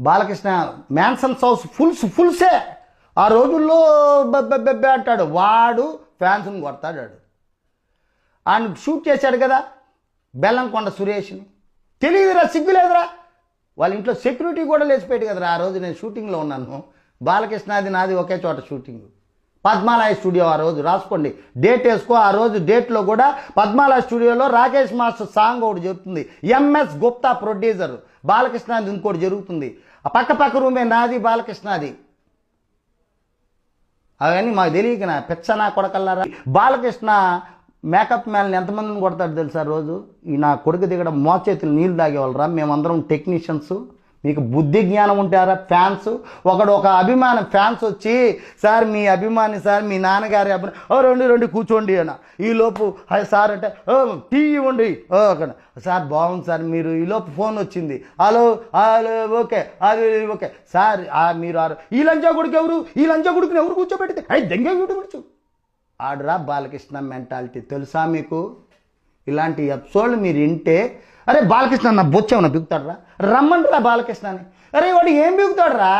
Balakrishna mansions house fulls ఫుల్సే ఆ రోజుల్లో బెబ్బె అంటాడు. వాడు ఫ్యాన్స్ని కొడతాడాడు. ఆయన షూట్ చేశాడు కదా బెల్లంకొండ సురేష్ని. తెలియదురా సిగ్గులేదురా. వాళ్ళ ఇంట్లో సెక్యూరిటీ కూడా లేచిపోయాడు కదరా. ఆ రోజు నేను షూటింగ్లో ఉన్నాను. బాలకృష్ణది నాది ఒకే చోట షూటింగ్. పద్మాలయ స్టూడియో ఆ రోజు రాసుకోండి. డేట్ వేసుకో ఆ రోజు డేట్లో కూడా పద్మాలయ స్టూడియోలో రాకేష్ మాస్టర్ సాంగ్ ఒకటి జరుగుతుంది. ఎంఎస్ గుప్తా ప్రొడ్యూసర్ బాలకృష్ణది ఇంకోటి జరుగుతుంది. ఆ పక్క పక్క రూమే నాది బాలకృష్ణది. అవన్నీ మాకు తెలియక నా పెచ్చ నా కొడకల్లారా? బాలకృష్ణ మేకప్ మ్యాన్ ఎంతమందిని కొడతాడు తెలుసా రోజు? ఈ నా కొడుకు దిగడం మోచేతులు నీళ్ళు తాగేవాళ్ళరా? మేమందరం టెక్నీషియన్స్ మీకు బుద్ధి జ్ఞానం ఉంటారా? ఫ్యాన్స్ ఒకడు ఒక అభిమానం ఫ్యాన్స్ వచ్చి సార్ మీ అభిమాని సార్ మీ నాన్నగారి అభిమాని ఓ రెండు రెండు కూర్చోండి అన్న. ఈ లోపు సార్ అంటే "ఓ, టీ ఇవ్వండి. "ఓ, అక్కడ. సార్ బాగుంది సార్ మీరు ఈలోపు ఫోన్ వచ్చింది. హలో హలో ఓకే అది ఓకే. సార్ ఆ, మీరు ఆ- ఈ లంచా కొడుకు ఎవరు? ఈ లంచా కొడుకుని ఎవరు కూర్చోబెడితే అయ్యి దెంగే కూర్చో ఆడరా బాలకృష్ణ మెంటాలిటీ తెలుసా మీకు? ఇలాంటి ఎపిసోడ్లు మీరు వింటే అరే బాలకృష్ణ నా బొచ్చేమన్నా బిగుతాడరా? రమ్మంటారా బాలకృష్ణ అని అరే వాడు ఏం బిగుతాడరా?